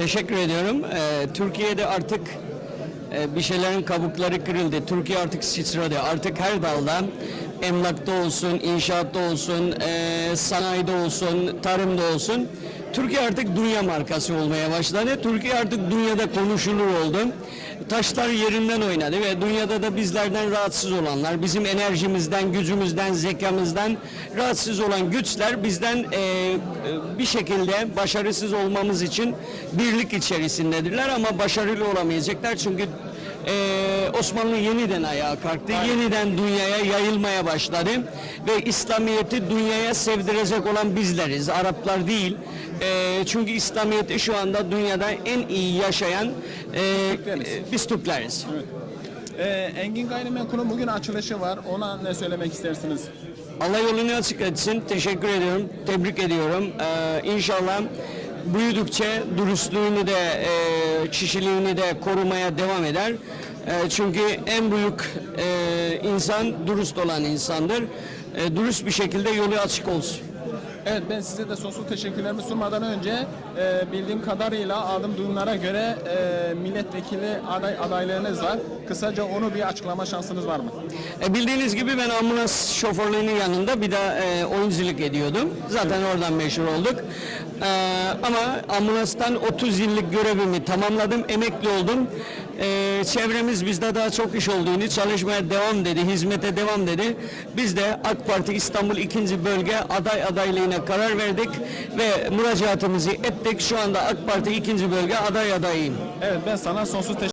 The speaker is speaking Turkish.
Teşekkür ediyorum. Ee, Türkiye'de artık e, bir şeylerin kabukları kırıldı. Türkiye artık sıçradı. Artık her dalda emlakta olsun, inşaatta olsun, e, sanayide olsun, tarımda olsun. Türkiye artık dünya markası olmaya başladı. Türkiye artık dünyada konuşulur oldu. Taşlar yerinden oynadı ve dünyada da bizlerden rahatsız olanlar, bizim enerjimizden, gücümüzden, zekamızdan rahatsız olan güçler bizden e, e, bir şekilde başarısız olmamız için birlik içerisindedirler ama başarılı olamayacaklar çünkü e, Osmanlı yeniden ayağa kalktı, yeniden dünyaya yayılmaya başladı ve İslamiyet'i dünyaya sevdirecek olan bizleriz, Araplar değil. E, çünkü İslamiyet'i şu anda dünyada en iyi yaşayan e, e, biz Türkleriz. Ee, Engin Gayrimenkul'un bugün açılışı var. Ona ne söylemek istersiniz? Allah yolunu açık etsin. Teşekkür ediyorum. Tebrik ediyorum. Ee, inşallah büyüdükçe dürüstlüğünü de e, kişiliğini de korumaya devam eder. E, çünkü en büyük e, insan dürüst olan insandır. E, dürüst bir şekilde yolu açık olsun. Evet ben size de sonsuz teşekkürlerimi sunmadan önce e, bildiğim kadarıyla aldığım duyumlara göre e, milletvekili aday adaylarınız var. Kısaca onu bir açıklama şansınız var mı? E, bildiğiniz gibi ben ambulans şoförlüğünün yanında bir de e, oyunculuk ediyordum. Zaten oradan meşhur olduk. E, ama ambulanstan 30 yıllık görevimi tamamladım, emekli oldum. E, çevremiz bizde daha çok iş olduğunu, çalışmaya devam dedi, hizmete devam dedi. Biz de AK Parti İstanbul 2. Bölge aday adaylığına karar verdik ve müracaatımızı ettik. Şu anda AK Parti 2. Bölge aday adayıyım. Evet ben sana sonsuz teşekkür